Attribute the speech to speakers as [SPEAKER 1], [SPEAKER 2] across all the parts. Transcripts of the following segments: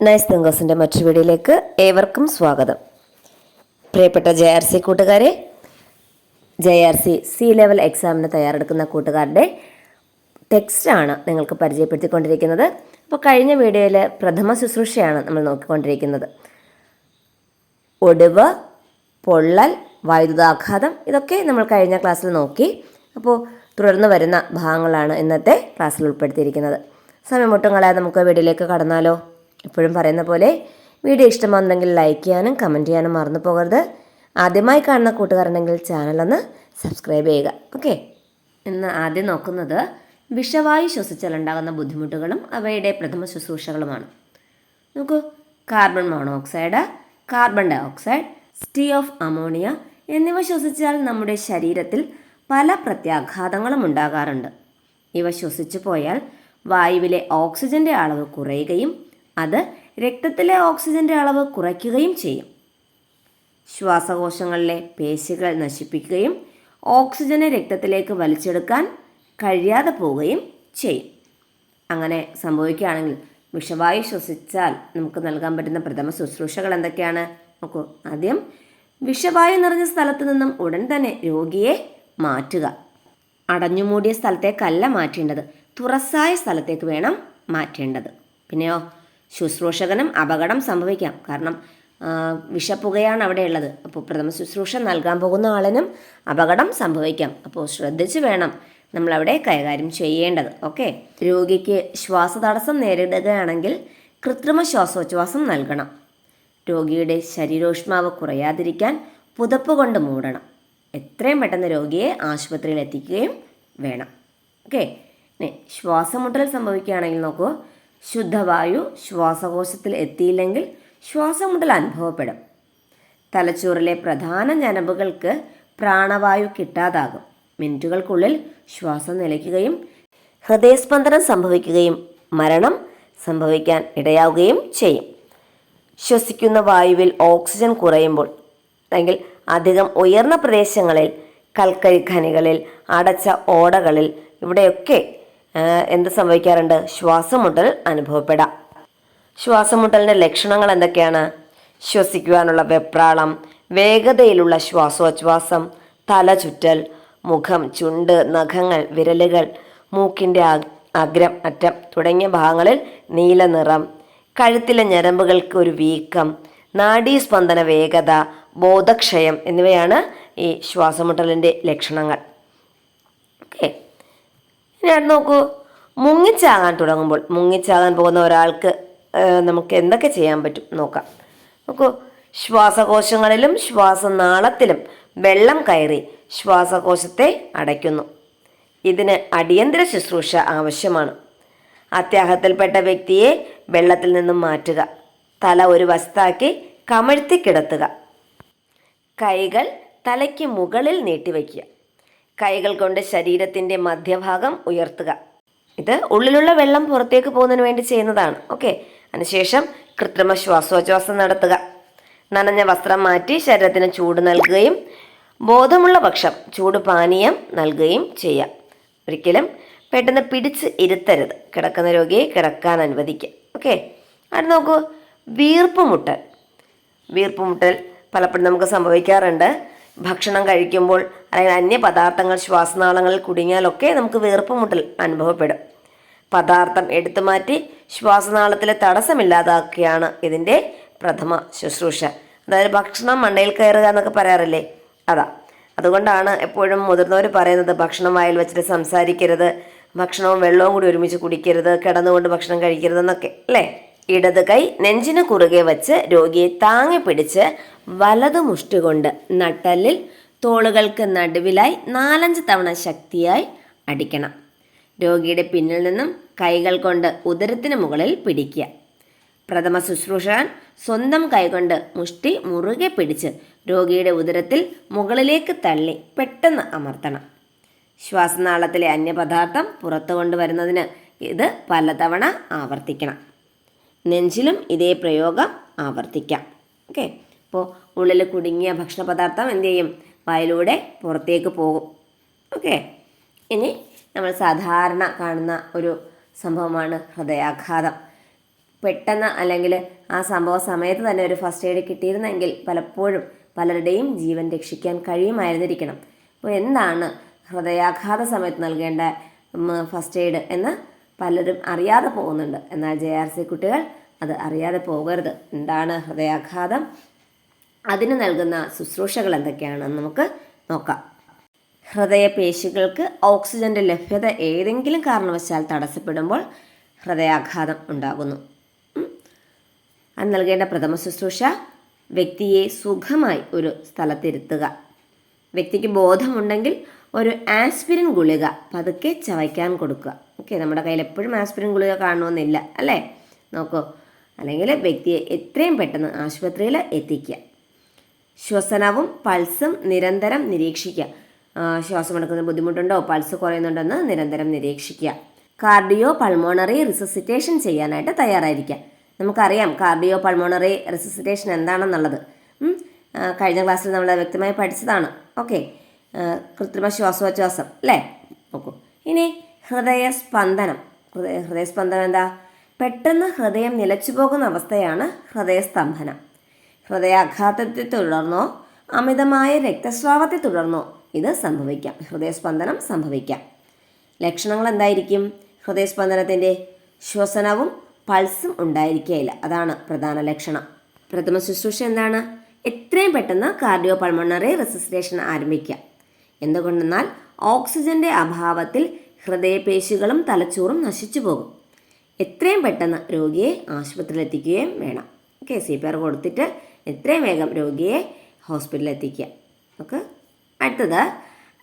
[SPEAKER 1] Nice തിങ്കേഴ്സിന്റെ മറ്റൊരു വീഡിയോയിലേക്ക് ഏവർക്കും സ്വാഗതം. പ്രിയപ്പെട്ട ജെ ആർ സി കൂട്ടുകാരെ J R C C level എക്സാമിന് തയ്യാറെടുക്കുന്ന കൂട്ടുകാരുടെ ടെക്സ്റ്റാണ് നിങ്ങൾക്ക് പരിചയപ്പെടുത്തിക്കൊണ്ടിരിക്കുന്നത്. അപ്പോൾ കഴിഞ്ഞ വീഡിയോയിൽ പ്രഥമ ശുശ്രൂഷയാണ് നമ്മൾ നോക്കിക്കൊണ്ടിരിക്കുന്നത്. ഒടിവ് പൊള്ളൽ വൈദ്യുതാഘാതം ഇതൊക്കെ നമ്മൾ കഴിഞ്ഞ ക്ലാസ്സിൽ നോക്കി. അപ്പോൾ തുടർന്ന് വരുന്ന ഭാഗങ്ങളാണ് ഇന്നത്തെ ക്ലാസ്സിൽ ഉൾപ്പെടുത്തിയിരിക്കുന്നത്. സമയം ഒട്ടും കളയാതെ നമുക്ക് വീഡിയോയിലേക്ക് കടന്നാലോ? എപ്പോഴും പറയുന്ന പോലെ വീഡിയോ ഇഷ്ടമാണെന്നുണ്ടെങ്കിൽ ലൈക്ക് ചെയ്യാനും കമന്റ് ചെയ്യാനും മറന്നു പോകരുത്. ആദ്യമായി കാണുന്ന കൂട്ടുകാരുണ്ടെങ്കിൽ ചാനലൊന്ന് സബ്സ്ക്രൈബ് ചെയ്യുക. ഓക്കെ ഇന്ന് ആദ്യം നോക്കുന്നത് വിഷവായു ശ്വസിച്ചാലുണ്ടാകുന്ന ബുദ്ധിമുട്ടുകളും അവയുടെ പ്രഥമ ശുശ്രൂഷകളുമാണ്. നോക്കൂ carbon monoxide carbon dioxide സ്റ്റീ ഓഫ് അമോണിയ എന്നിവ ശ്വസിച്ചാൽ നമ്മുടെ ശരീരത്തിൽ പല പ്രത്യാഘാതങ്ങളും ഉണ്ടാകാറുണ്ട്. ഇവ ശ്വസിച്ചു പോയാൽ വായുവിലെ ഓക്സിജന്റെ അളവ് കുറയുകയും അത് രക്തത്തിലെ ഓക്സിജന്റെ അളവ് കുറയ്ക്കുകയും ചെയ്യും. ശ്വാസകോശങ്ങളിലെ പേശികൾ നശിപ്പിക്കുകയും ഓക്സിജനെ രക്തത്തിലേക്ക് വലിച്ചെടുക്കാൻ കഴിയാതെ പോവുകയും ചെയ്യും. അങ്ങനെ സംഭവിക്കുകയാണെങ്കിൽ വിഷവായു ശ്വസിച്ചാൽ നമുക്ക് നൽകാൻ പറ്റുന്ന പ്രഥമ ശുശ്രൂഷകൾ എന്തൊക്കെയാണ്? നോക്കൂ ആദ്യം വിഷവായു നിറഞ്ഞ സ്ഥലത്ത് നിന്നും ഉടൻ തന്നെ രോഗിയെ മാറ്റുക. അടഞ്ഞുമൂടിയ സ്ഥലത്തേക്കല്ല മാറ്റേണ്ടത് തുറസായ സ്ഥലത്തേക്ക് വേണം മാറ്റേണ്ടത്. പിന്നെയോ ശുശ്രൂഷകനും അപകടം സംഭവിക്കാം. കാരണം വിഷപ്പുകയാണ് അവിടെ ഉള്ളത് അപ്പോൾ പ്രഥമ ശുശ്രൂഷ നൽകാൻ പോകുന്ന ആളിനും അപകടം സംഭവിക്കാം. അപ്പോൾ ശ്രദ്ധിച്ചു വേണം നമ്മളവിടെ കൈകാര്യം ചെയ്യേണ്ടത്. ഓക്കെ? രോഗിക്ക് ശ്വാസതടസ്സം നേരിടുകയാണെങ്കിൽ കൃത്രിമ ശ്വാസോച്ഛ്വാസം നൽകണം. രോഗിയുടെ ശരീരോഷ്മാവ് കുറയാതിരിക്കാൻ പുതപ്പ് കൊണ്ട് മൂടണം. എത്രയും പെട്ടെന്ന് രോഗിയെ ആശുപത്രിയിൽ എത്തിക്കുകയും വേണം. ഓക്കെ? ശ്വാസമുട്ടൽ സംഭവിക്കുകയാണെങ്കിൽ നോക്കൂ. ശുദ്ധവായു ശ്വാസകോശത്തിൽ എത്തിയില്ലെങ്കിൽ ശ്വാസമുടൽ അനുഭവപ്പെടും. തലച്ചോറിലെ പ്രധാന ഞരമ്പുകൾക്ക് പ്രാണവായു കിട്ടാതാകും. മിനിറ്റുകൾക്കുള്ളിൽ ശ്വാസം നിലയ്ക്കുകയും ഹൃദയസ്പന്ദനം സംഭവിക്കുകയും മരണം സംഭവിക്കാൻ ഇടയാവുകയും ചെയ്യും. ശ്വസിക്കുന്ന വായുവിൽ ഓക്സിജൻ കുറയുമ്പോൾ അല്ലെങ്കിൽ അധികം ഉയർന്ന പ്രദേശങ്ങളിൽ കൽക്കരി ഖനികളിൽ അടച്ച ഓടകളിൽ ഇവിടെയൊക്കെ എന്ത് സംഭവിക്കാറുണ്ട്? ശ്വാസമുട്ടൽ അനുഭവപ്പെടാം. ശ്വാസമുട്ടലിന്റെ ലക്ഷണങ്ങൾ എന്തൊക്കെയാണ്? ശ്വസിക്കുവാനുള്ള വെപ്രാളം വേഗതയിലുള്ള ശ്വാസോച്ഛ്വാസം തല ചുറ്റൽ മുഖം ചുണ്ട് നഖങ്ങൾ വിരലുകൾ മൂക്കിന്റെ അഗ്രം അറ്റം തുടങ്ങിയ ഭാഗങ്ങളിൽ നീല നിറം കഴുത്തിലെ ഞരമ്പുകൾക്ക് ഒരു വീക്കം നാഡീസ്പന്ദന വേഗത ബോധക്ഷയം എന്നിവയാണ് ഈ ശ്വാസമുട്ടലിന്റെ ലക്ഷണങ്ങൾ. ഓക്കെ. അടുത്ത് നോക്കൂ. മുങ്ങിച്ചാകാൻ തുടങ്ങുമ്പോൾ മുങ്ങിച്ചാകാൻ പോകുന്ന ഒരാൾക്ക് നമുക്ക് എന്തൊക്കെ ചെയ്യാൻ പറ്റും നോക്കാം. നോക്കൂ. ശ്വാസകോശങ്ങളിലും ശ്വാസനാളത്തിലും വെള്ളം കയറി ശ്വാസകോശത്തെ അടയ്ക്കുന്നു. ഇതിന് അടിയന്തര ശുശ്രൂഷ ആവശ്യമാണ്. അത്യാഹത്തിൽപ്പെട്ട വ്യക്തിയെ വെള്ളത്തിൽ നിന്നും മാറ്റുക. തല ഒരു വസ്താക്കി കമഴ്ത്തി കിടത്തുക. കൈകൾ തലയ്ക്ക് മുകളിൽ നീട്ടിവെക്കുക കൈകൾ കൊണ്ട് ശരീരത്തിന്റെ മധ്യഭാഗം ഉയർത്തുക. ഇത് ഉള്ളിലുള്ള വെള്ളം പുറത്തേക്ക് പോകുന്നതിന് വേണ്ടി ചെയ്യുന്നതാണ്. ഓക്കെ. അതിനുശേഷം കൃത്രിമ ശ്വാസോച്ഛ്വാസം നടത്തുക. നനഞ്ഞ വസ്ത്രം മാറ്റി ശരീരത്തിന് ചൂട് നൽകുകയും ബോധമുള്ള പക്ഷം ചൂട് പാനീയം നൽകുകയും ചെയ്യാം. ഒരിക്കലും പെട്ടെന്ന് പിടിച്ച് ഇരുത്തരുത്. കിടക്കുന്ന രോഗിയെ കിടക്കാൻ അനുവദിക്കുക. ഓക്കെ. അത് നോക്കൂ? വീർപ്പുമുട്ടൽ. വീർപ്പുമുട്ടൽ പലപ്പോഴും നമുക്ക് സംഭവിക്കാറുണ്ട്. ഭക്ഷണം കഴിക്കുമ്പോൾ അല്ലെങ്കിൽ അന്യ പദാർത്ഥങ്ങൾ ശ്വാസനാളങ്ങളിൽ കുടുങ്ങിയാലൊക്കെ നമുക്ക് വീർപ്പുമുട്ടൽ അനുഭവപ്പെടും. പദാർത്ഥം എടുത്തു മാറ്റി ശ്വാസനാളത്തിലെ തടസ്സമില്ലാതാക്കുകയാണ് ഇതിന്റെ പ്രഥമ ശുശ്രൂഷ. അതായത് ഭക്ഷണം മണ്ടയിൽ കയറുക എന്നൊക്കെ പറയാറില്ലേ? അതാ. അതുകൊണ്ടാണ് എപ്പോഴും മുതിർന്നവർ പറയുന്നത് ഭക്ഷണം വായിൽ വെച്ചിട്ട് സംസാരിക്കരുത് ഭക്ഷണവും വെള്ളവും കൂടി ഒരുമിച്ച് കുടിക്കരുത് കിടന്നുകൊണ്ട് ഭക്ഷണം കഴിക്കരുത് എന്നൊക്കെ അല്ലേ? ഇടത് കൈ നെഞ്ചിന് കുറുകെ വച്ച് രോഗിയെ താങ്ങി പിടിച്ച് വലതു മുഷ്ടി കൊണ്ട് നട്ടലിൽ തോളുകൾക്ക് നടുവിലായി നാലഞ്ച് തവണ ശക്തിയായി അടിക്കണം. രോഗിയുടെ പിന്നിൽ നിന്നും കൈകൾ കൊണ്ട് ഉദരത്തിന് മുകളിൽ പിടിക്കുക. പ്രഥമ ശുശ്രൂഷകൻ സ്വന്തം കൈകൊണ്ട് മുഷ്ടി മുറുകെ പിടിച്ച് രോഗിയുടെ ഉദരത്തിൽ മുകളിലേക്ക് തള്ളി പെട്ടെന്ന് അമർത്തണം. ശ്വാസനാളത്തിലെ അന്യപദാർത്ഥം പുറത്തു കൊണ്ടുവരുന്നതിന് ഇത് പലതവണ ആവർത്തിക്കണം. നെഞ്ചിലും ഇതേ പ്രയോഗം ആവർത്തിക്കാം. ഓക്കെ? അപ്പോൾ ഉള്ളിൽ കുടുങ്ങിയ ഭക്ഷണ പദാർത്ഥം എന്ത് ചെയ്യും? വായിലൂടെ പുറത്തേക്ക് പോകും. ഓക്കെ? ഇനി നമ്മൾ സാധാരണ കാണുന്ന ഒരു സംഭവമാണ് ഹൃദയാഘാതം. പെട്ടെന്ന് അല്ലെങ്കിൽ ആ സംഭവ സമയത്ത് തന്നെ ഒരു ഫസ്റ്റ് എയ്ഡ് കിട്ടിയിരുന്നെങ്കിൽ പലപ്പോഴും പലരുടെയും ജീവൻ രക്ഷിക്കാൻ കഴിയുമായിരുന്നിരിക്കണം. അപ്പോൾ എന്താണ് ഹൃദയാഘാത സമയത്ത് നൽകേണ്ട ഫസ്റ്റ് എയ്ഡ് എന്ന് പലരും അറിയാതെ പോകുന്നുണ്ട്. എന്നാൽ ജെ ആർ സി കുട്ടികൾ അത് അറിയാതെ പോകരുത്. എന്താണ് ഹൃദയാഘാതം? അതിന് നൽകുന്ന ശുശ്രൂഷകൾ എന്തൊക്കെയാണെന്ന് നമുക്ക് നോക്കാം. ഹൃദയപേശികൾക്ക് ഓക്സിജന്റെ ലഭ്യത ഏതെങ്കിലും കാരണവശാൽ തടസ്സപ്പെടുമ്പോൾ ഹൃദയാഘാതം ഉണ്ടാകുന്നു. അത് നൽകേണ്ട പ്രഥമ ശുശ്രൂഷ വ്യക്തിയെ സുഖമായി ഒരു സ്ഥലത്തിരുത്തുക. വ്യക്തിക്ക് ബോധമുണ്ടെങ്കിൽ ഒരു ആസ്പിരിൻ ഗുളിക പതുക്കെ ചവയ്ക്കാൻ കൊടുക്കുക. ഓക്കെ നമ്മുടെ കയ്യിൽ എപ്പോഴും ആസ്പിരിൻ ഗുളിക കാണണമെന്നില്ല അല്ലേ? നോക്കൂ. അല്ലെങ്കിൽ വ്യക്തിയെ എത്രയും പെട്ടെന്ന് ആശുപത്രിയിൽ എത്തിക്കുക. ശ്വസനവും പൾസും നിരന്തരം നിരീക്ഷിക്കുക. ശ്വാസം എടുക്കുന്ന ബുദ്ധിമുട്ടുണ്ടോ? പൾസ് കുറയുന്നുണ്ടെന്ന് നിരന്തരം നിരീക്ഷിക്കുക. കാർഡിയോ പൾമോണറി റിസസിറ്റേഷൻ ചെയ്യാനായിട്ട് തയ്യാറായിരിക്കുക. നമുക്കറിയാം കാർഡിയോ പൾമോണറി റിസസിറ്റേഷൻ എന്താണെന്നുള്ളത്. കഴിഞ്ഞ ക്ലാസ്സിൽ നമ്മൾ വ്യക്തമായി പഠിച്ചതാണ്. ഓക്കെ. കൃത്രിമ ശ്വാസോച്ഛ്വാസം അല്ലേ? നോക്കൂ. ഇനി ഹൃദയസ്പന്ദനം. ഹൃദയ ഹൃദയസ്പന്ദനം എന്താ? പെട്ടെന്ന് ഹൃദയം നിലച്ചു പോകുന്ന അവസ്ഥയാണ് ഹൃദയസ്തംഭനം. ഹൃദയാഘാതത്തെ തുടർന്നോ? അമിതമായ രക്തസ്രാവത്തെ തുടർന്നോ? ഇത് സംഭവിക്കാം. ഹൃദയസ്പന്ദനം സംഭവിക്കാം. ലക്ഷണങ്ങൾ എന്തായിരിക്കും? ഹൃദയസ്പന്ദനത്തിന്റെ ശ്വസനവും പൾസും ഉണ്ടായിരിക്കുകയില്ല അതാണ് പ്രധാന ലക്ഷണം. പ്രഥമ ശുശ്രൂഷ എന്താണ്? എത്രയും പെട്ടെന്ന് കാർഡിയോ പൾമണറി റെസിസ്റ്റേഷൻ ആരംഭിക്കുക എന്തുകൊണ്ടെന്നാൽ ഓക്സിജന്റെ അഭാവത്തിൽ ഹൃദയപേശികളും തലച്ചോറും നശിച്ചു പോകും. എത്രയും പെട്ടെന്ന് രോഗിയെ ആശുപത്രിയിൽ എത്തിക്കുകയും വേണം. ഓക്കെ സി പി ആർ കൊടുത്തിട്ട് എത്രയും വേഗം രോഗിയെ ഹോസ്പിറ്റലിൽ എത്തിക്കുക ഓക്കെ? അടുത്തത്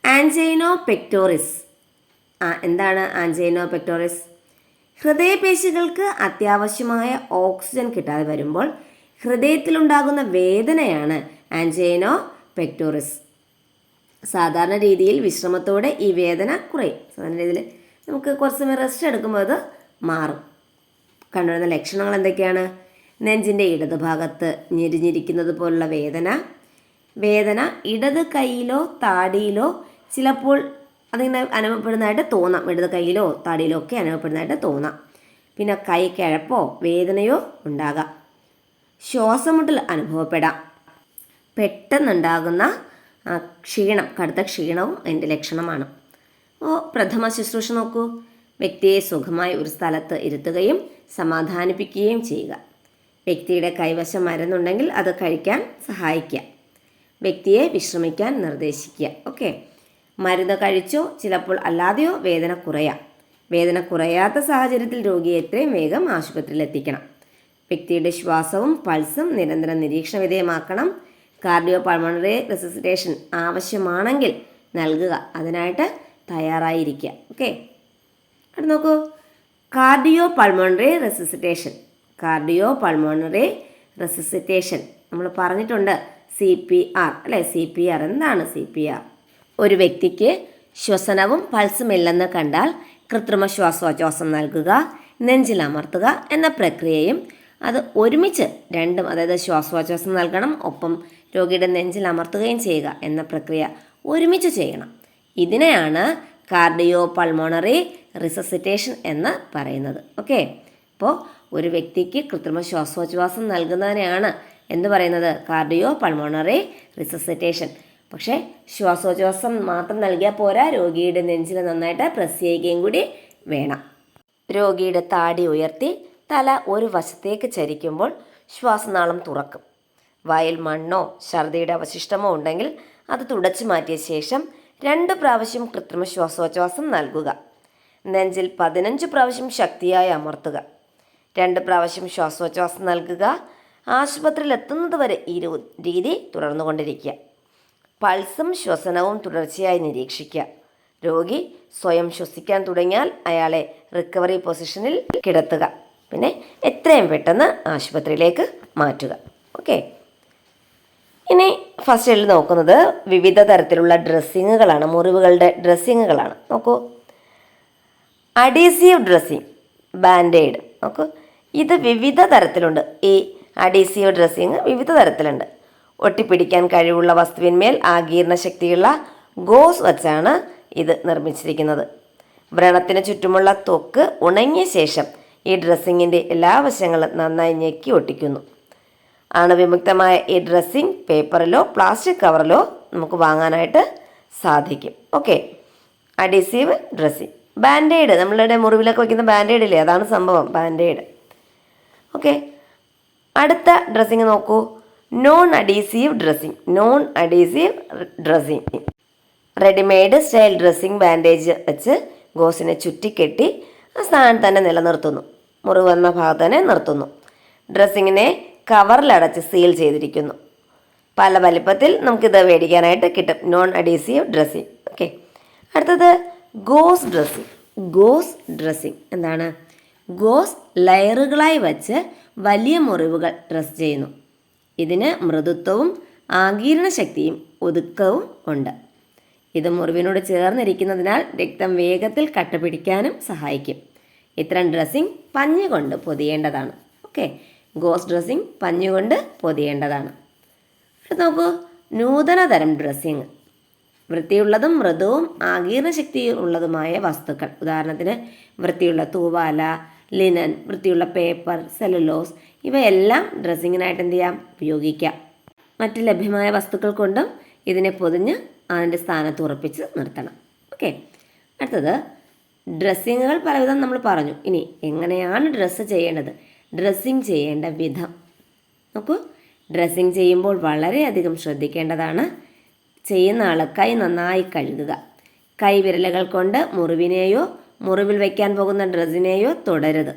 [SPEAKER 1] ആൻജൈനോ പെക്ടോറിസ് ആ എന്താണ് ആൻജൈനോ പെക്ടോറിസ് ഹൃദയപേശികൾക്ക് അത്യാവശ്യമായ ഓക്സിജൻ കിട്ടാതെ വരുമ്പോൾ ഹൃദയത്തിലുണ്ടാകുന്ന വേദനയാണ് ആൻജൈനോ പെക്ടോറിസ് സാധാരണ രീതിയിൽ വിശ്രമത്തോടെ ഈ വേദന കുറയും. സാധാരണ രീതിയിൽ നമുക്ക് കുറച്ച് സമയം റെസ്റ്റ് എടുക്കുമ്പോൾ അത് മാറും. കണ്ടുവരുന്ന ലക്ഷണങ്ങൾ എന്തൊക്കെയാണ്? നെഞ്ചിന്റെ ഇടതുഭാഗത്ത് ഞെരിഞ്ഞിരിക്കുന്നത് പോലുള്ള വേദന. വേദന ഇടത് കൈയിലോ താടിയിലോ ചിലപ്പോൾ അതിങ്ങനെ അനുഭവപ്പെടുന്നതായിട്ട് തോന്നാം. ഇടത് കൈയിലോ താടിയിലോ ഒക്കെ അനുഭവപ്പെടുന്നതായിട്ട് തോന്നാം. പിന്നെ കൈ കിഴപ്പോ വേദനയോ ഉണ്ടാകാം. ശ്വാസമുട്ടൽ അനുഭവപ്പെടാം. പെട്ടെന്നുണ്ടാകുന്ന ക്ഷീണം കടുത്ത ക്ഷീണവും അതിന്റെ ലക്ഷണമാണ്. ഓ പ്രഥമ ശുശ്രൂഷ നോക്കൂ. വ്യക്തിയെ സുഖമായി ഒരു സ്ഥലത്ത് ഇരുത്തുകയും സമാധാനിപ്പിക്കുകയും ചെയ്യുക. വ്യക്തിയുടെ കൈവശം മരുന്നുണ്ടെങ്കിൽ അത് കഴിക്കാൻ സഹായിക്കുക. വ്യക്തിയെ വിശ്രമിക്കാൻ നിർദ്ദേശിക്കുക. ഓക്കെ? മരുന്ന് കഴിച്ചോ ചിലപ്പോൾ അല്ലാതെയോ വേദന കുറയാം. വേദന കുറയാത്ത സാഹചര്യത്തിൽ രോഗിയെ എത്രയും വേഗം ആശുപത്രിയിൽ എത്തിക്കണം. വ്യക്തിയുടെ ശ്വാസവും പൾസും നിരന്തരം നിരീക്ഷണ വിധേയമാക്കണം കാർഡിയോ പൾമണറി റെസിസിറ്റേഷൻ ആവശ്യമാണെങ്കിൽ നൽകുക. അതിനായിട്ട് തയ്യാറായിരിക്കുക. ഓക്കെ? അവിടെ നോക്കൂ. Cardio pulmonary resuscitation. Cardio pulmonary resuscitation നമ്മൾ പറഞ്ഞിട്ടുണ്ട് സി പി ആർ അല്ലേ? സി പി ആർ എന്താണ് സി പി ആർ ഒരു വ്യക്തിക്ക് ശ്വസനവും പൾസും ഇല്ലെന്ന് കണ്ടാൽ കൃത്രിമ ശ്വാസോച്ഛ്വാസം നൽകുക നെഞ്ചിലമർത്തുക എന്ന പ്രക്രിയയും അത് ഒരുമിച്ച് രണ്ടും അതായത് ശ്വാസോച്ഛ്വാസം നൽകണം ഒപ്പം രോഗിയുടെ നെഞ്ചിൽ അമർത്തുകയും ചെയ്യുക എന്ന പ്രക്രിയ ഒരുമിച്ച് ചെയ്യണം. ഇതിനെയാണ് കാർഡിയോ പൾമോണറി റിസസിറ്റേഷൻ എന്ന് പറയുന്നത്. ഓക്കെ അപ്പോൾ ഒരു വ്യക്തിക്ക് കൃത്രിമ ശ്വാസോച്ഛ്വാസം നൽകുന്നതിനെയാണ് എന്ന് പറയുന്നത് കാർഡിയോ പൾമോണറി റിസസിറ്റേഷൻ പക്ഷേ ശ്വാസോച്ഛ്വാസം മാത്രം നൽകിയാൽ പോരാ രോഗിയുടെ നെഞ്ചിൽ നന്നായിട്ട് പ്രസ് ചെയ്യുകയും കൂടി വേണം. രോഗിയുടെ താടി ഉയർത്തി തല ഒരു വശത്തേക്ക് ചരിക്കുമ്പോൾ ശ്വാസനാളം തുറക്കും. വായിൽ മണ്ണോ ഛർദിയുടെ അവശിഷ്ടമോ ഉണ്ടെങ്കിൽ അത് തുടച്ചു മാറ്റിയ ശേഷം രണ്ട് പ്രാവശ്യം കൃത്രിമ ശ്വാസോച്ഛ്വാസം നൽകുക. നെഞ്ചിൽ പതിനഞ്ച് പ്രാവശ്യം ശക്തിയായി അമർത്തുക. രണ്ട് പ്രാവശ്യം ശ്വാസോച്ഛ്വാസം നൽകുക. ആശുപത്രിയിൽ എത്തുന്നത് വരെ ഈ രീതി തുടർന്നുകൊണ്ടിരിക്കുക. പൾസും ശ്വസനവും തുടർച്ചയായി നിരീക്ഷിക്കുക. രോഗി സ്വയം ശ്വസിക്കാൻ തുടങ്ങിയാൽ അയാളെ റിക്കവറി പൊസിഷനിൽ കിടത്തുക. പിന്നെ എത്രയും പെട്ടെന്ന് ആശുപത്രിയിലേക്ക് മാറ്റുക. ഓക്കെ. ഇനി ഫസ്റ്റ് എയ്ഡിൽ നോക്കുന്നത് വിവിധ തരത്തിലുള്ള ഡ്രസ്സിങ്ങുകളാണ്. മുറിവുകളുടെ ഡ്രസ്സിങ്ങുകളാണ്. നോക്കൂ. Adhesive dressing bandaid. നോക്കൂ. ഇത് വിവിധ തരത്തിലുണ്ട്. ഈ അഡീസീവ് ഡ്രസ്സിങ് വിവിധ തരത്തിലുണ്ട്. ഒട്ടിപ്പിടിക്കാൻ കഴിവുള്ള വസ്തുവിന്മേൽ ആകീർണ ശക്തിയുള്ള ഗോസ് വച്ചാണ് ഇത് നിർമ്മിച്ചിരിക്കുന്നത്. വ്രണത്തിന് ചുറ്റുമുള്ള തൊക്ക് ഉണങ്ങിയ ശേഷം ഈ ഡ്രസ്സിങ്ങിന്റെ എല്ലാ വശങ്ങളും നന്നായി ഞെക്കി ഒട്ടിക്കുന്നു. അണുവിമുക്തമായ ഈ ഡ്രസ്സിങ് പേപ്പറിലോ പ്ലാസ്റ്റിക് കവറിലോ നമുക്ക് വാങ്ങാനായിട്ട് സാധിക്കും. ഓക്കെ. Adhesive dressing. ബാൻഡേഡ്. നമ്മളുടെ മുറിവിലൊക്കെ വയ്ക്കുന്ന ബാൻഡേഡ് ഇല്ലേ? അതാണ് സംഭവം. ബാൻഡേഡ്. ഓക്കെ അടുത്ത ഡ്രസ്സിങ് നോക്കൂ. Non adhesive dressing non adhesive dressing readymade style dressing bandage വെച്ച് ഗോസിനെ ചുറ്റിക്കെട്ടി ആ സ്ഥാനത്ത് തന്നെ നിലനിർത്തുന്നു. മുറിവ് വന്ന ഭാഗത്ത് തന്നെ നിർത്തുന്നു. ഡ്രസ്സിങ്ങിനെ കവറിലടച്ച് സീൽ ചെയ്തിരിക്കുന്നു. പല വലിപ്പത്തിൽ നമുക്കിത് മേടിക്കാനായിട്ട് കിട്ടും. നോൺ അഡീസീവ് ഡ്രസ്സിങ് ഓക്കെ അടുത്തത് ഗോസ് ഡ്രസ്സിങ് ഗോസ് ഡ്രസ്സിങ് എന്താണ്? ഗോസ് ലെയറുകളായി വച്ച് വലിയ മുറിവുകൾ ഡ്രസ് ചെയ്യുന്നു. ഇതിന് മൃദുത്വവും ആകീരണ ശക്തിയും ഒതുക്കവും ഉണ്ട്. ഇത് മുറിവിനോട് ചേർന്നിരിക്കുന്നതിനാൽ രക്തം വേഗത്തിൽ കട്ടപിടിക്കാനും സഹായിക്കും. ഇത്തരം ഡ്രസ്സിംഗ് പഞ്ഞുകൊണ്ട് പൊതിയേണ്ടതാണ്. ഓക്കെ? ഗോസ് ഡ്രസ്സിംഗ് പഞ്ഞുകൊണ്ട് പൊതിയേണ്ടതാണ്. നോക്കൂ. നൂതന തരം ഡ്രസ്സിങ്. വൃത്തിയുള്ളതും മൃദുവും ആഗീരണ ശക്തിയുള്ളതുമായ വസ്തുക്കൾ. ഉദാഹരണത്തിന് വൃത്തിയുള്ള തൂവാല ലിനൻ വൃത്തിയുള്ള പേപ്പർ സെലുലോസ് ഇവയെല്ലാം ഡ്രസ്സിങ്ങിനായിട്ട് എന്ത് ചെയ്യാം? ഉപയോഗിക്കാം. മറ്റ് ലഭ്യമായ വസ്തുക്കൾ കൊണ്ടും ഇതിനെ പൊതിഞ്ഞ് അതിന്റെ സ്ഥാനത്ത് ഉറപ്പിച്ച് നിർത്തണം. ഓക്കെ. അടുത്തത് ഡ്രസ്സിങ്ങുകൾ പലവിധം നമ്മൾ പറഞ്ഞു. ഇനി എങ്ങനെയാണ് ഡ്രസ്സ് ചെയ്യേണ്ടത്? ഡ്രസ്സിങ് ചെയ്യേണ്ട വിധം. നോക്കൂ. ഡ്രസ്സിങ് ചെയ്യുമ്പോൾ വളരെയധികം ശ്രദ്ധിക്കേണ്ടതാണ് ചെയ്യുന്ന ആൾ കൈ നന്നായി കഴുകുക. കൈവിരലുകൾ കൊണ്ട് മുറിവിനെയോ മുറിവിൽ വയ്ക്കാൻ പോകുന്ന ഡ്രസ്സിനെയോ തുടരുത്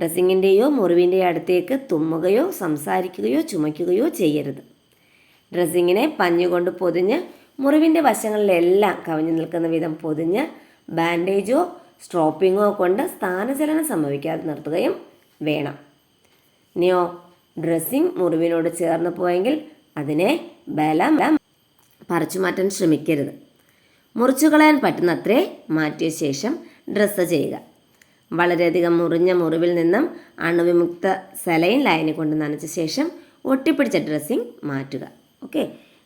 [SPEAKER 1] ഡ്രസ്സിങ്ങിന്റെയോ മുറിവിന്റെയോ അടുത്തേക്ക് തുമ്മുകയോ സംസാരിക്കുകയോ ചുമയ്ക്കുകയോ ചെയ്യരുത്. ഡ്രസ്സിങ്ങിനെ പഞ്ഞുകൊണ്ട് പൊതിഞ്ഞ് മുറിവിന്റെ വശങ്ങളിലെല്ലാം കവിഞ്ഞു നിൽക്കുന്ന വിധം പൊതിഞ്ഞ് ബാൻഡേജോ സ്ട്രോപ്പിങ്ങോ കൊണ്ട് സ്ഥാനചലനം സംഭവിക്കാതെ നിർത്തുകയും വേണം. ഇനിയോ ഡ്രസ്സിങ് മുറിവിനോട് ചേർന്ന് പോയെങ്കിൽ അതിനെ ബലം പറിച്ചു മാറ്റാൻ ശ്രമിക്കരുത്. മുറിച്ചു കളയാൻ പറ്റുന്നത്രേ മാറ്റിയ ശേഷം ഡ്രസ്സ് ചെയ്യുക. വളരെയധികം മുറിഞ്ഞ മുറിവിൽ നിന്നും അണുവിമുക്ത സെലൈൻ ലൈനി കൊണ്ട് നനച്ച ശേഷം ഒട്ടിപ്പിടിച്ച ഡ്രസ്സിങ് മാറ്റുക. ഓക്കെ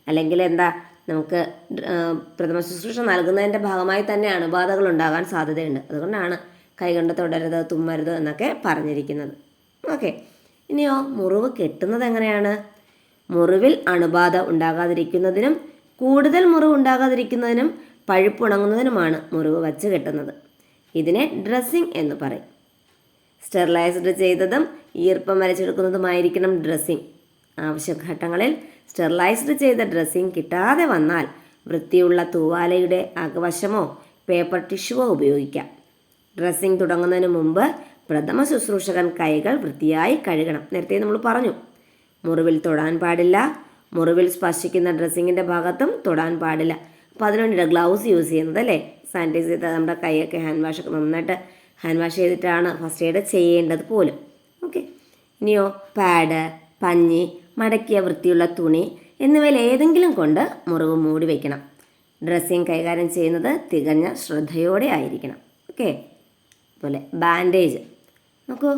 [SPEAKER 1] അല്ലെങ്കിൽ എന്താ നമുക്ക് പ്രഥമ ശുശ്രൂഷ നൽകുന്നതിന്റെ ഭാഗമായി തന്നെ അണുബാധകൾ ഉണ്ടാകാൻ സാധ്യതയുണ്ട്. അതുകൊണ്ടാണ് കൈകൊണ്ട് തുടരുത് തുമ്മരുത് എന്നൊക്കെ പറഞ്ഞിരിക്കുന്നത്. ഓക്കെ ഇനിയോ മുറിവ് കെട്ടുന്നത് എങ്ങനെയാണ്? മുറിവിൽ അണുബാധ ഉണ്ടാകാതിരിക്കുന്നതിനും കൂടുതൽ മുറിവ് ഉണ്ടാകാതിരിക്കുന്നതിനും പഴുപ്പുണങ്ങുന്നതിനുമാണ് മുറിവ് വച്ച് കെട്ടുന്നത്. ഇതിനെ ഡ്രസ്സിംഗ് എന്ന് പറയും. സ്റ്റെറിലൈസ്ഡ് ചെയ്തതും ഈർപ്പം വരച്ചെടുക്കുന്നതുമായിരിക്കണം ഡ്രസ്സിംഗ് ആവശ്യഘട്ടങ്ങളിൽ സ്റ്റെറിലൈസ്ഡ് ചെയ്ത ഡ്രസ്സിംഗ് കിട്ടാതെ വന്നാൽ വൃത്തിയുള്ള തൂവാലയുടെ അകവശമോ പേപ്പർ ടിഷ്യുവോ ഉപയോഗിക്കാം. ഡ്രസ്സിംഗ് തുടങ്ങുന്നതിന് മുമ്പ് പ്രഥമ ശുശ്രൂഷകൻ കൈകൾ വൃത്തിയായി കഴുകണം. നേരത്തെ നമ്മൾ പറഞ്ഞു മുറിവിൽ തൊടാൻ പാടില്ല മുറിവിൽ സ്പർശിക്കുന്ന ഡ്രസ്സിങ്ങിന്റെ ഭാഗത്തും തൊടാൻ പാടില്ല. അപ്പോൾ അതിനുവേണ്ടിയിട്ട് ഗ്ലൗസ് യൂസ് ചെയ്യുന്നത് അല്ലേ? സാനിറ്റൈസ് ചെയ്ത് നമ്മുടെ കൈയൊക്കെ ഹാൻഡ് വാഷൊക്കെ നന്നായിട്ട് ഹാൻഡ് വാഷ് ചെയ്തിട്ടാണ് ഫസ്റ്റ് എയ്ഡ് ചെയ്യേണ്ടത് പോലും. ഓക്കെ ഇനിയോ പാഡ് പഞ്ഞി മടക്കിയ വൃത്തിയുള്ള തുണി എന്നിവയിൽ ഏതെങ്കിലും കൊണ്ട് മുറിവ് മൂടി വയ്ക്കണം ഡ്രസ്സിങ് കൈകാര്യം ചെയ്യുന്നത് തികഞ്ഞ ശ്രദ്ധയോടെ ആയിരിക്കണം. ഓക്കെ അതുപോലെ ബാൻഡേജ് നോക്കൂ.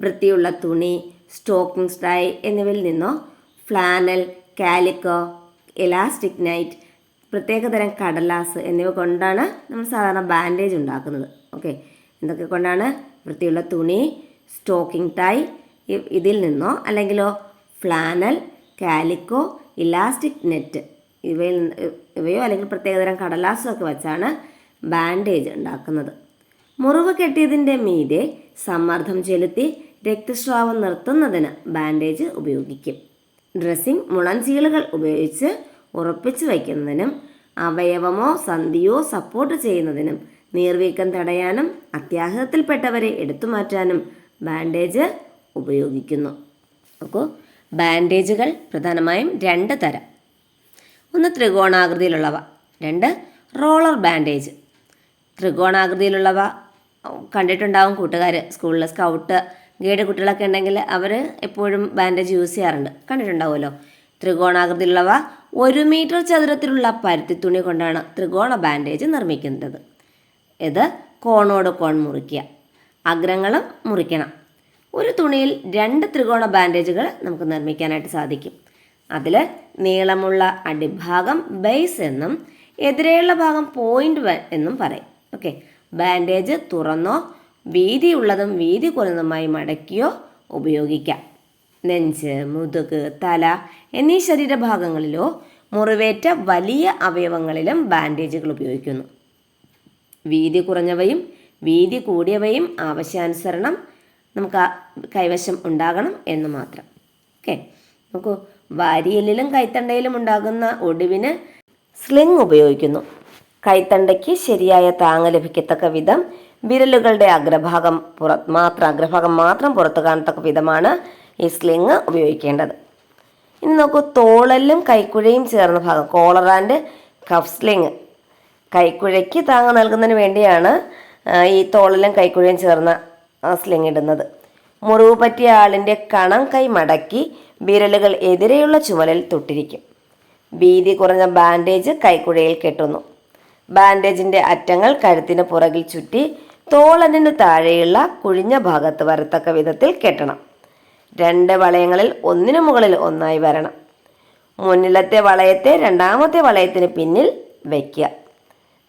[SPEAKER 1] വൃത്തിയുള്ള തുണി സ്റ്റോക്കിംഗ് സ്റ്റൈ എന്നിവയിൽ നിന്നോ ഫ്ലാനൽ കാലിക്കോ എലാസ്റ്റിക് നൈറ്റ് പ്രത്യേകതരം കടലാസ് എന്നിവ കൊണ്ടാണ് നമ്മൾ സാധാരണ ബാൻഡേജ് ഉണ്ടാക്കുന്നത്. ഓക്കെ എന്തൊക്കെ കൊണ്ടാണ്? വൃത്തിയുള്ള തുണി സ്റ്റോക്കിംഗ് ടൈ ഇതിൽ നിന്നോ അല്ലെങ്കിലോ ഫ്ലാനൽ കാലിക്കോ ഇലാസ്റ്റിക് നെറ്റ് ഇവയിൽ ഇവയോ അല്ലെങ്കിൽ പ്രത്യേകതരം കടലാസോ ഒക്കെ വെച്ചാണ് ബാൻഡേജ് ഉണ്ടാക്കുന്നത്. മുറിവ് കെട്ടിയതിന്റെ മീതെ സമ്മർദ്ദം ചെലുത്തി രക്തസ്രാവം നിർത്തുന്നതിന് ബാൻഡേജ് ഉപയോഗിക്കും. ഡ്രസ്സിംഗ് മുളഞ്ചീളുകൾ ഉപയോഗിച്ച് ഉറപ്പിച്ചു വയ്ക്കുന്നതിനും അവയവമോ സന്ധിയോ സപ്പോർട്ട് ചെയ്യുന്നതിനും നീർവീക്കം തടയാനും അത്യാഹിതത്തിൽപ്പെട്ടവരെ എടുത്തു മാറ്റാനും ബാൻഡേജ് ഉപയോഗിക്കുന്നു. അപ്പോൾ ബാൻഡേജുകൾ പ്രധാനമായും രണ്ട് തരം. ഒന്ന് ത്രികോണാകൃതിയിലുള്ളവ രണ്ട് റോളർ ബാൻഡേജ് ത്രികോണാകൃതിയിലുള്ളവ കണ്ടിട്ടുണ്ടാവും കൂട്ടുകാർ സ്കൂളിൽ സ്കൗട്ട് ഗൈഡ് കുട്ടികളൊക്കെ ഉണ്ടെങ്കിൽ അവർ എപ്പോഴും ബാൻഡേജ് യൂസ് ചെയ്യാറുണ്ട്. കണ്ടിട്ടുണ്ടാവുമല്ലോ. ത്രികോണാകൃതിയിലുള്ളവ ഒരു മീറ്റർ ചതുരത്തിലുള്ള പരുത്തി തുണി കൊണ്ടാണ് ത്രികോണ ബാൻഡേജ് നിർമ്മിക്കുന്നത്. ഇത് കോണോട് കോൺ മുറിക്കുക. അഗ്രങ്ങളും മുറിക്കണം. ഒരു തുണിയിൽ രണ്ട് ത്രികോണ ബാൻഡേജുകൾ നമുക്ക് നിർമ്മിക്കാനായിട്ട് സാധിക്കും. അതിൽ നീളമുള്ള അടിഭാഗം ബേസ് എന്നും എതിരെയുള്ള ഭാഗം പോയിന്റ് എന്നും പറയും. ഓക്കെ. ബാൻഡേജ് തുറന്നോ വീതിയുള്ളതും വീതി കുറഞ്ഞതുമായി മടക്കിയോ ഉപയോഗിക്കാം. നെഞ്ച് മുതുക് തല എന്നീ ശരീരഭാഗങ്ങളിലോ മുറിവേറ്റ വലിയ അവയവങ്ങളിലും ബാൻഡേജുകൾ ഉപയോഗിക്കുന്നു. വീതി കുറഞ്ഞവയും വീതി കൂടിയവയും ആവശ്യാനുസരണം നമുക്ക് കൈവശം ഉണ്ടാകണം എന്ന് മാത്രം. ഓക്കെ? നോക്കൂ വാരിയലിലും കൈത്തണ്ടയിലും ഉണ്ടാകുന്ന ഒടിവിന് സ്ലിങ് ഉപയോഗിക്കുന്നു. കൈത്തണ്ടയ്ക്ക് ശരിയായ താങ്ങ് ലഭിക്കത്തക്ക വിധം വിരലുകളുടെ അഗ്രഭാഗം പുറ മാത്രം അഗ്രഭാഗം മാത്രം പുറത്തു കാണത്തക്ക വിധമാണ് ഈ സ്ലിങ് ഉപയോഗിക്കേണ്ടത്. ഇനി നോക്കൂ തോളലും കൈക്കുഴയും ചേർന്ന ഭാഗം കോളർ ആൻഡ് കഫ് സ്ലിങ് കൈക്കുഴയ്ക്ക് താങ്ങ് നൽകുന്നതിന് വേണ്ടിയാണ് ഈ തോളലും കൈക്കുഴയും ചേർന്ന ആ സ്ലിംഗ് ഇടുന്നത്. മുറിവ് പറ്റിയ ആളിന്റെ കണം കൈ മടക്കി വിരലുകൾ എതിരെയുള്ള ചുമലിൽ തൊട്ടിരിക്കും. വീതി കുറഞ്ഞ ബാൻഡേജ് കൈക്കുഴയിൽ കെട്ടുന്നു. ബാൻഡേജിന്റെ അറ്റങ്ങൾ കഴുത്തിന് പുറകിൽ ചുറ്റി തോളനിന് താഴെയുള്ള കുഴിഞ്ഞ ഭാഗത്ത് വരത്തക്ക വിധത്തിൽ കെട്ടണം. രണ്ട് വളയങ്ങളിൽ ഒന്നിനു മുകളിൽ ഒന്നായി വരണം. മുന്നിലത്തെ വളയത്തെ രണ്ടാമത്തെ വളയത്തിന് പിന്നിൽ വയ്ക്കുക.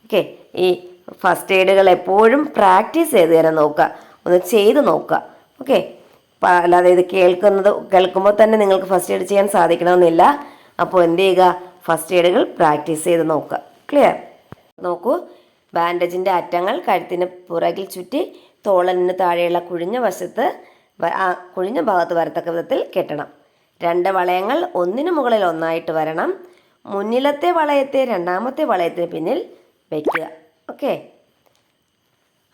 [SPEAKER 1] ഓക്കെ ഈ ഫസ്റ്റ് എയ്ഡുകൾ എപ്പോഴും പ്രാക്ടീസ് ചെയ്ത് തരാൻ നോക്കുക. ഒന്ന് ചെയ്ത് നോക്കുക. ഓക്കെ അല്ലാതെ ഇത് കേൾക്കുന്നത് കേൾക്കുമ്പോൾ തന്നെ നിങ്ങൾക്ക് ഫസ്റ്റ് എയ്ഡ് ചെയ്യാൻ സാധിക്കണമെന്നില്ല. അപ്പോൾ എന്ത് ചെയ്യുക? ഫസ്റ്റ് എയ്ഡുകൾ പ്രാക്ടീസ് ചെയ്ത് നോക്കുക. ക്ലിയർ നോക്കൂ. ബാൻഡേജിന്റെ അറ്റങ്ങൾ കഴുത്തിന് പുറകിൽ ചുറ്റി തോളലിന് താഴെയുള്ള കുഴിഞ്ഞ വശത്ത് ആ കുഴിഞ്ഞ ഭാഗത്ത് വരത്തക്ക വിധത്തിൽ കെട്ടണം. രണ്ട് വളയങ്ങൾ ഒന്നിനു മുകളിൽ ഒന്നായിട്ട് വരണം. മുന്നിലത്തെ വളയത്തെ രണ്ടാമത്തെ വളയത്തിന് പിന്നിൽ വയ്ക്കുക ഓക്കെ?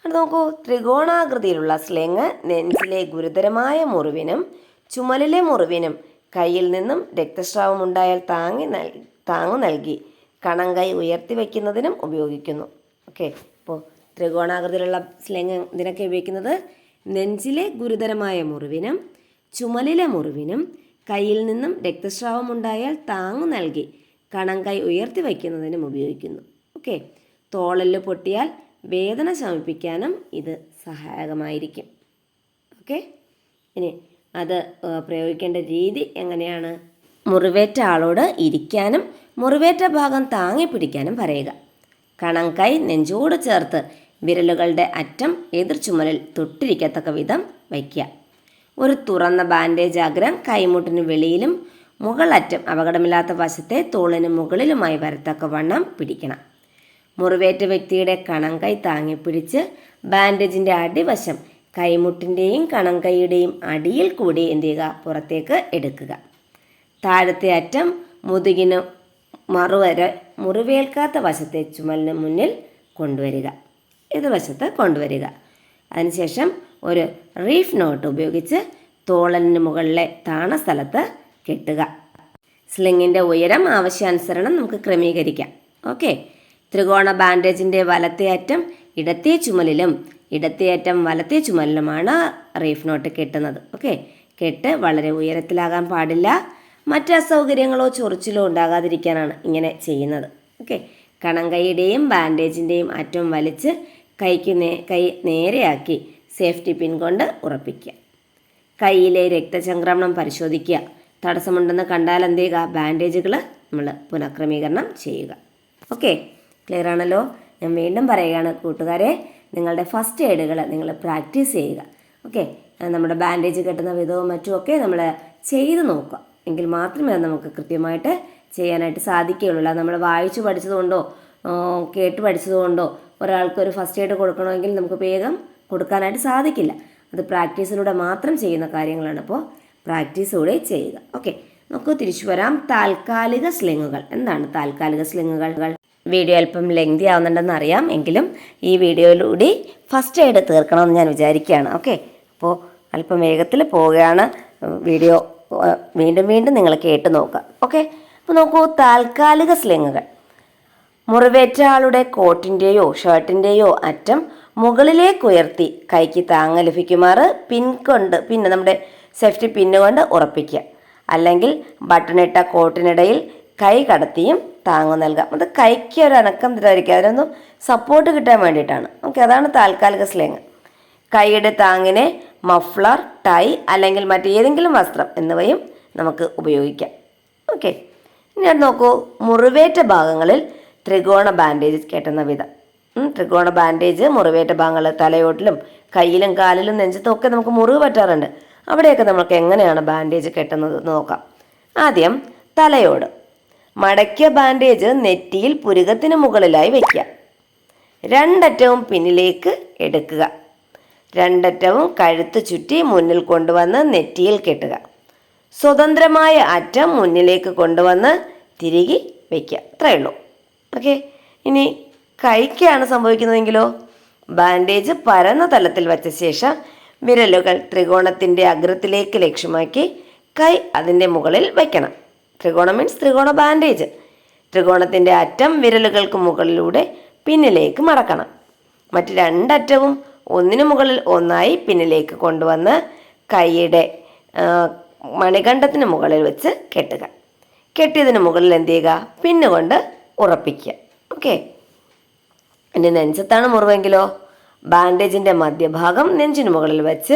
[SPEAKER 1] നോക്കൂ. ത്രികോണാകൃതിയിലുള്ള സ്ലിങ് നെഞ്ചിലെ ഗുരുതരമായ മുറിവിനും ചുമലിലെ മുറിവിനും കയ്യിൽ നിന്നും രക്തസ്രാവം ഉണ്ടായാൽ താങ്ങി നൽ താങ്ങു നൽകി കണം കൈ ഉയർത്തി വയ്ക്കുന്നതിനും ഉപയോഗിക്കുന്നു. ഓക്കെ? അപ്പോൾ ത്രികോണാകൃതിയിലുള്ള സ്ലിങ് ഇതിനൊക്കെ ഉപയോഗിക്കുന്നത് നെഞ്ചിലെ ഗുരുതരമായ മുറിവിനും ചുമലിലെ മുറിവിനും കയ്യിൽ നിന്നും രക്തസ്രാവം ഉണ്ടായാൽ താങ്ങു നൽകി കണം കൈ ഉയർത്തി വയ്ക്കുന്നതിനും ഉപയോഗിക്കുന്നു. ഓക്കെ തോളൽ പൊട്ടിയാൽ വേദന ശമിപ്പിക്കാനും ഇത് സഹായകമായിരിക്കും. ഓക്കെ ഇനി അത് പ്രയോഗിക്കേണ്ട രീതി എങ്ങനെയാണ്? മുറിവേറ്റ ആളോട് ഇരിക്കാനും മുറിവേറ്റ ഭാഗം താങ്ങി പിടിക്കാനും പറയുക. കണങ്കൈ നെഞ്ചോട് ചേർത്ത് വിരലുകളുടെ അറ്റം എതിർ ചുമലിൽ തൊട്ടിരിക്കത്തക്ക വിധം വയ്ക്കുക. ഒരു തുറന്ന ബാൻഡേജ് അഗ്രം കൈമുട്ടിന് വെളിയിലും മുകളറ്റം അപകടമില്ലാത്ത വശത്തെ തോളിന് മുകളിലുമായി വരത്തക്ക വണ്ണം പിടിക്കണം. മുറിവേറ്റ വ്യക്തിയുടെ കണം കൈ പിടിച്ച് ബാൻഡേജിന്റെ അടിവശം കൈമുട്ടിന്റെയും കണം കൈയുടെയും അടിയിൽ കൂടി എന്ത് ചെയ്യുക? പുറത്തേക്ക് എടുക്കുക. താഴത്തെ അറ്റം മുതുകിന് മറുവരെ മുറിവേൽക്കാത്ത വശത്തെ ചുമലിന് മുന്നിൽ കൊണ്ടുവരിക. എതിർവശത്ത് കൊണ്ടുവരിക. അതിനുശേഷം ഒരു റീഫ് നോട്ട് ഉപയോഗിച്ച് തോളലിന് മുകളിലെ താണ സ്ഥലത്ത് കെട്ടുക. സ്ലിങ്ങിന്റെ ഉയരം ആവശ്യാനുസരണം നമുക്ക് ക്രമീകരിക്കാം. ഓക്കെ. ത്രികോണ ബാൻഡേജിന്റെ വലത്തേ അറ്റം ഇടത്തേ ചുമലിലും ഇടത്തേ അറ്റം വലത്തേ ചുമലിലുമാണ് റീഫ് നോട്ട് കെട്ടുന്നത്. ഓക്കെ. കെട്ട് വളരെ ഉയരത്തിലാകാൻ പാടില്ല. മറ്റ് അസൗകര്യങ്ങളോ ചൊറിച്ചിലോ ഉണ്ടാകാതിരിക്കാനാണ് ഇങ്ങനെ ചെയ്യുന്നത്. ഓക്കെ. കണങ്കൈയുടെയും ബാൻഡേജിന്റെയും അറ്റം വലിച്ച് കൈക്ക് നേ കൈ നേരെയാക്കി സേഫ്റ്റി പിൻ കൊണ്ട് ഉറപ്പിക്കുക. കൈയിലെ രക്തചംക്രമണം പരിശോധിക്കുക. തടസ്സമുണ്ടെന്ന് കണ്ടാൽ എന്ത് ചെയ്യുക ബാൻഡേജുകൾ നമ്മൾ പുനഃക്രമീകരണം ചെയ്യുക. ഓക്കെ ക്ലിയർ ആണല്ലോ? ഞാൻ വീണ്ടും പറയുകയാണ് കൂട്ടുകാരെ നിങ്ങളുടെ ഫസ്റ്റ് എയ്ഡുകൾ നിങ്ങൾ പ്രാക്ടീസ് ചെയ്യുക. ഓക്കെ നമ്മുടെ ബാൻഡേജ് കെട്ടുന്ന വിധവും മറ്റുമൊക്കെ നമ്മൾ ചെയ്ത് നോക്കുക. എങ്കിൽ മാത്രമേ നമുക്ക് കൃത്യമായിട്ട് ചെയ്യാനായിട്ട് സാധിക്കുകയുള്ളൂ. നമ്മൾ വായിച്ചു പഠിച്ചതുകൊണ്ടോ കേട്ട് പഠിച്ചതുകൊണ്ടോ ഒരാൾക്ക് ഒരു ഫസ്റ്റ് എയ്ഡ് കൊടുക്കണമെങ്കിൽ നമുക്ക് വേഗം കൊടുക്കാനായിട്ട് സാധിക്കില്ല. അത് പ്രാക്ടീസിലൂടെ മാത്രം ചെയ്യുന്ന കാര്യങ്ങളാണ്. അപ്പോൾ പ്രാക്ടീസിലൂടെ ചെയ്യുക. ഓക്കെ. നമുക്ക് തിരിച്ചു വരാം. താൽക്കാലിക സ്ലിങ്ങുകൾ. എന്താണ് താൽക്കാലിക സ്ലിങ്ങുകൾ? വീഡിയോ അല്പം ലെങ്തി ആവുന്നുണ്ടെന്ന് അറിയാം. എങ്കിലും ഈ വീഡിയോയിലൂടെ ഫസ്റ്റ് എയ്ഡ് തീർക്കണമെന്ന് ഞാൻ വിചാരിക്കുകയാണ്. ഓക്കെ. അപ്പോൾ അല്പം വേഗത്തിൽ പോവുകയാണ്. വീഡിയോ വീണ്ടും വീണ്ടും നിങ്ങൾ കേട്ട് നോക്കുക. ഓക്കെ. അപ്പോൾ നോക്കൂ താൽക്കാലിക സ്ലിങ്ങുകൾ. മുറിവേറ്റ ആളുടെ കോട്ടിന്റെയോ ഷർട്ടിന്റെയോ അറ്റം മുകളിലേക്ക് ഉയർത്തി കൈക്ക് താങ്ങ ലഭിക്കുമാറ് പിൻ കൊണ്ട് പിന്നെ നമ്മുടെ സേഫ്റ്റി പിന്ന് കൊണ്ട് ഉറപ്പിക്കുക. അല്ലെങ്കിൽ ബട്ടണിട്ട കോട്ടിനിടയിൽ കൈ കടത്തിയും താങ്ങ് നൽകാം. അത് കൈക്ക് ഒരു അനക്കം തരാതിരിക്കുക. അതിനൊന്നും സപ്പോർട്ട് കിട്ടാൻ വേണ്ടിയിട്ടാണ്. ഓക്കെ അതാണ് താൽക്കാലിക സ്ലേങ് കൈയുടെ താങ്ങിനെ മഫ്ലർ ടൈ അല്ലെങ്കിൽ മറ്റേതെങ്കിലും വസ്ത്രം എന്നിവയും നമുക്ക് ഉപയോഗിക്കാം. ഓക്കെ ഇനി നോക്കൂ. മുറിവേറ്റ ഭാഗങ്ങളിൽ ത്രികോണ ബാൻഡേജ് കെട്ടുന്ന വിധം. ത്രികോണ ബാൻഡേജ് മുറിവേറ്റ ഭാഗങ്ങൾ തലയോട്ടിലും കയ്യിലും കാലിലും നെഞ്ചത്തും ഒക്കെ നമുക്ക് മുറിവ് പറ്റാറുണ്ട്. അവിടെയൊക്കെ നമുക്ക് എങ്ങനെയാണ് ബാൻഡേജ് കെട്ടുന്നത് നോക്കാം. ആദ്യം തലയോട്. മടക്കിയ ബാൻഡേജ് നെറ്റിയിൽ പുരുകത്തിന് മുകളിലായി വയ്ക്കുക. രണ്ടറ്റവും പിന്നിലേക്ക് എടുക്കുക. രണ്ടറ്റവും കഴുത്ത് ചുറ്റി മുന്നിൽ കൊണ്ടുവന്ന് നെറ്റിയിൽ കെട്ടുക. സ്വതന്ത്രമായ അറ്റം മുന്നിലേക്ക് കൊണ്ടുവന്ന് തിരികെ വയ്ക്കുക. അത്രയേ ഉള്ളൂ. ഓക്കെ ഇനി കൈക്കാണ് സംഭവിക്കുന്നതെങ്കിലോ? ബാൻഡേജ് പരന്ന തലത്തിൽ വച്ച ശേഷം വിരലുകൾ ത്രികോണത്തിന്റെ അഗ്രത്തിലേക്ക് ലക്ഷ്യമാക്കി കൈ അതിന്റെ മുകളിൽ വയ്ക്കണം. ത്രികോണം മീൻസ് ത്രികോണ ബാൻഡേജ്. ത്രികോണത്തിന്റെ അറ്റം വിരലുകൾക്ക് മുകളിലൂടെ പിന്നിലേക്ക് മടക്കണം. മറ്റ് രണ്ടറ്റവും ഒന്നിനു മുകളിൽ ഒന്നായി പിന്നിലേക്ക് കൊണ്ടുവന്ന് കൈയുടെ മണികണ്ഠത്തിന് മുകളിൽ വെച്ച് കെട്ടുക. കെട്ടിയതിന് മുകളിൽ എന്ത് ചെയ്യുക? പിന്നുകൊണ്ട് ഉറപ്പിക്കുക. ഓക്കെ? ഇനി നെഞ്ചത്താണ് മുറിവെങ്കിലോ? ബാൻഡേജിന്റെ മധ്യഭാഗം നെഞ്ചിനു മുകളിൽ വെച്ച്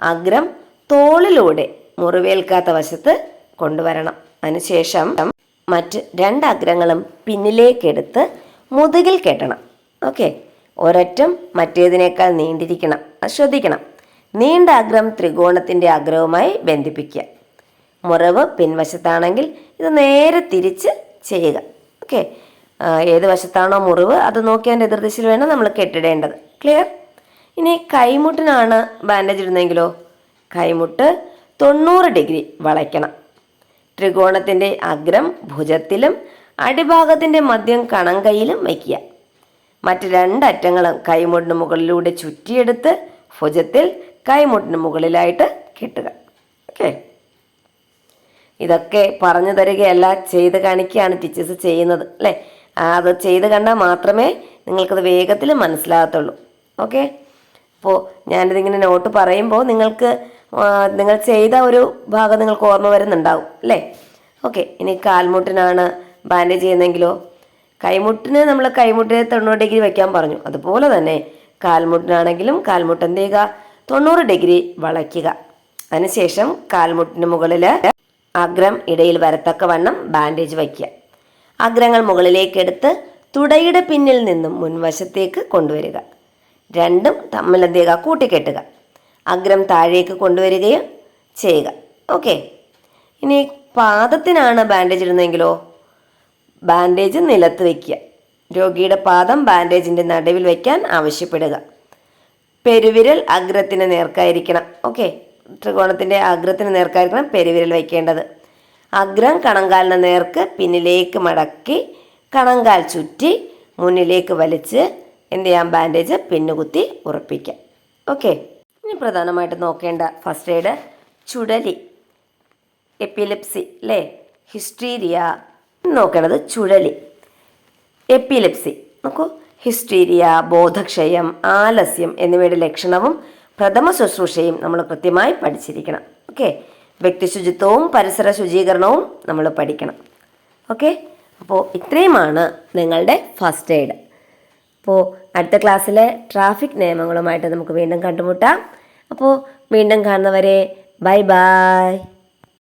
[SPEAKER 1] അഗ്രം തോളിലൂടെ മുറിവേൽക്കാത്ത വശത്ത് കൊണ്ടുവരണം. അതിനുശേഷം മറ്റ് രണ്ട് അഗ്രങ്ങളും പിന്നിലേക്കെടുത്ത് മുതുകിൽ കെട്ടണം. ഓക്കെ? ഒരറ്റം മറ്റേതിനേക്കാൾ നീണ്ടിരിക്കണം. അത് ശ്രദ്ധിക്കണം. നീണ്ട അഗ്രം ത്രികോണത്തിന്റെ അഗ്രവുമായി ബന്ധിപ്പിക്കുക. മുറിവ് പിൻവശത്താണെങ്കിൽ ഇത് നേരെ തിരിച്ച് ചെയ്യുക. ഓക്കെ ഏത് വശത്താണോ മുറിവ് അത് നോക്കി അതിന്റെ എതിർദിശയിൽ വേണം നമ്മൾ കെട്ടിടേണ്ടത്. ക്ലിയർ ഇനി കൈമുട്ടിനാണ് ബാൻഡേജ് ഇടുന്നതെങ്കിലോ? കൈമുട്ട് തൊണ്ണൂറ് ഡിഗ്രി വളയ്ക്കണം. ത്രികോണത്തിന്റെ അഗ്രം ഭുജത്തിലും അടിഭാഗത്തിന്റെ മദ്യം കണങ്കയിലും വയ്ക്കുക. മറ്റ് രണ്ടറ്റങ്ങളും കൈമുട്ടിന് മുകളിലൂടെ ചുറ്റിയെടുത്ത് ഭുജത്തിൽ കൈമുട്ടിന് മുകളിലായിട്ട് കെട്ടുക. ഓക്കെ ഇതൊക്കെ പറഞ്ഞു തരികയല്ല ചെയ്ത് കാണിക്കുകയാണ് ടീച്ചേഴ്സ് ചെയ്യുന്നത് അല്ലേ? അത് ചെയ്ത് കണ്ടാൽ മാത്രമേ നിങ്ങൾക്കത് വേഗത്തിൽ മനസ്സിലാകത്തുള്ളൂ. ഓക്കെ അപ്പോൾ ഞാനിതിങ്ങനെ നോട്ട് പറയുമ്പോൾ നിങ്ങൾക്ക് നിങ്ങൾ ചെയ്ത ഒരു ഭാഗം നിങ്ങൾക്ക് ഓർമ്മ വരുന്നുണ്ടാവും അല്ലേ? ഓക്കെ ഇനി കാൽമുട്ടിനാണ് ബാൻഡേജ് ചെയ്യുന്നെങ്കിലോ? കൈമുട്ടിന് നമ്മൾ കൈമുട്ടിനെ തൊണ്ണൂറ് ഡിഗ്രി വയ്ക്കാൻ പറഞ്ഞു. അതുപോലെ തന്നെ കാൽമുട്ടിനാണെങ്കിലും കാൽമുട്ട് എന്ത് ചെയ്യുക? തൊണ്ണൂറ് ഡിഗ്രി വളയ്ക്കുക. അതിനുശേഷം കാൽമുട്ടിന് മുകളിൽ അഗ്രം ഇടയിൽ വരത്തക്കവണ്ണം ബാൻഡേജ് വയ്ക്കുക. അഗ്രങ്ങൾ മുകളിലേക്കെടുത്ത് തുടയുടെ പിന്നിൽ നിന്നും മുൻവശത്തേക്ക് കൊണ്ടുവരിക. രണ്ടും ചെയ്യുക കൂട്ടിക്കെട്ടുക. അഗ്രം താഴേക്ക് കൊണ്ടുവരികയും ചെയ്യുക. ഓക്കെ ഇനി പാദത്തിനാണ് ബാൻഡേജ് ഇടുന്നതെങ്കിലോ? ബാൻഡേജ് നിലത്ത് വയ്ക്കുക. രോഗിയുടെ പാദം ബാൻഡേജിന്റെ നടുവിൽ വയ്ക്കാൻ ആവശ്യപ്പെടുക. പെരുവിരൽ അഗ്രത്തിന് നേർക്കായിരിക്കണം. ഓക്കെ ത്രികോണത്തിന്റെ അഗ്രത്തിന് നേർക്കായിരിക്കണം പെരുവിരൽ വയ്ക്കേണ്ടത്. അഗ്രം കണങ്കാലിന് നേർക്ക് പിന്നിലേക്ക് മടക്കി കണങ്കാൽ ചുറ്റി മുന്നിലേക്ക് വലിച്ച് എന്ത് ചെയ്യാം? ബാൻഡേജ് പിന്നുകുത്തി ഉറപ്പിക്കാം. ഓക്കെ. ഇനി പ്രധാനമായിട്ട് നോക്കേണ്ട ഫസ്റ്റ് എയ്ഡ് ചുഴലി എപ്പിലിപ്സി അല്ലേ? ഹിസ്റ്റീരിയ. നോക്കേണ്ടത് ചുഴലി എപ്പിലിപ്സി. നോക്കൂ ഹിസ്റ്റീരിയ ബോധക്ഷയം ആലസ്യം എന്നിവയുടെ ലക്ഷണവും പ്രഥമ ശുശ്രൂഷയും നമ്മൾ കൃത്യമായി പഠിച്ചിരിക്കണം. ഓക്കെ? വ്യക്തിശുചിത്വവും പരിസര ശുചീകരണവും നമ്മൾ പഠിക്കണം. ഓക്കെ? അപ്പോൾ ഇത്രയുമാണ് നിങ്ങളുടെ ഫസ്റ്റ് എയ്ഡ്. അപ്പോൾ അടുത്ത ക്ലാസ്സിലെ ട്രാഫിക് നിയമങ്ങളുമായിട്ട് നമുക്ക് വീണ്ടും കണ്ടുമുട്ടാം. അപ്പോൾ വീണ്ടും കാണുന്നവരെ ബൈ ബൈ.